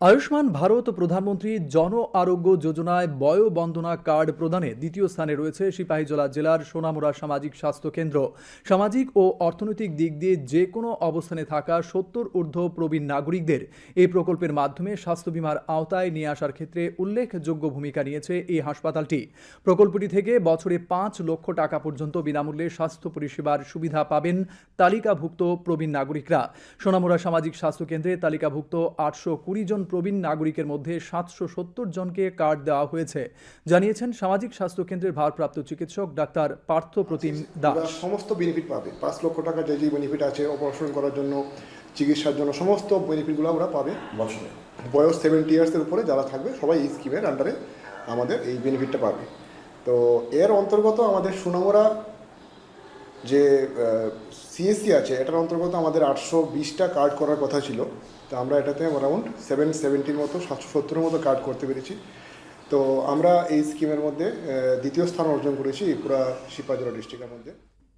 আয়ুষ্মান ভারত প্রধানমন্ত্রী জন আরোগ্য যোজনায় বয়োবন্দনা কার্ড প্রদানে দ্বিতীয় স্থানে রয়েছে সিপাহীজলা জেলার সোনামুড়া সামাজিক স্বাস্থ্য কেন্দ্র। সামাজিক ও অর্থনৈতিক দিক দিয়ে যে কোনো অবস্থানে থাকা সত্তর ঊর্ধ্ব প্রবীণ নাগরিকদের এই প্রকল্পের মাধ্যমে স্বাস্থ্য বীমার আওতায় নিয়ে আসার ক্ষেত্রে উল্লেখযোগ্য ভূমিকা নিয়েছে এই হাসপাতালটি। প্রকল্পটি থেকে বছরে পাঁচ লক্ষ টাকা পর্যন্ত বিনামূল্যে স্বাস্থ্য পরিষেবার সুবিধা পাবেন তালিকাভুক্ত প্রবীণ নাগরিকরা। সোনামুড়া সামাজিক স্বাস্থ্য কেন্দ্রে তালিকাভুক্ত আটশো কুড়ি জন প্রবীণ নাগরিকের মধ্যে সাতশো সত্তর জনকে কার্ড দেওয়া হয়েছে। জানিয়েছেন সামাজিক স্বাস্থ্য কেন্দ্রের ভারপ্রাপ্ত চিকিৎসক ডাক্তার পার্থ প্রতিম দাস। সমস্ত বেনিফিট পাবে। পাঁচ লক্ষ টাকা যে যে বেনিফিট আছে অপারেশন করার জন্য চিকিৎসার জন্য সমস্ত বেনিফিটগুলো ওরা পাবে। বছরে। বয়স সেভেন্টি ইয়ার্সের উপরে যারা থাকবে সবাই এই স্কিমের আন্ডারে আমাদের এই বেনিফিটটা পাবে। তো এর অন্তর্গত আমাদের সুনামরা যে সিএসসি আছে, এটার অন্তর্গত আমাদের আটশো বিশটা কার্ড করার কথা ছিল। তো আমরা এটাতে অ্যারাউন্ড সেভেন সেভেন্টির মতো, সাতশো সত্তরের মতো কার্ড করতে পেরেছি। তো আমরা এই স্কিমের মধ্যে দ্বিতীয় স্থান অর্জন করেছি পুরা শিপাজোড়া ডিস্ট্রিক্টের মধ্যে।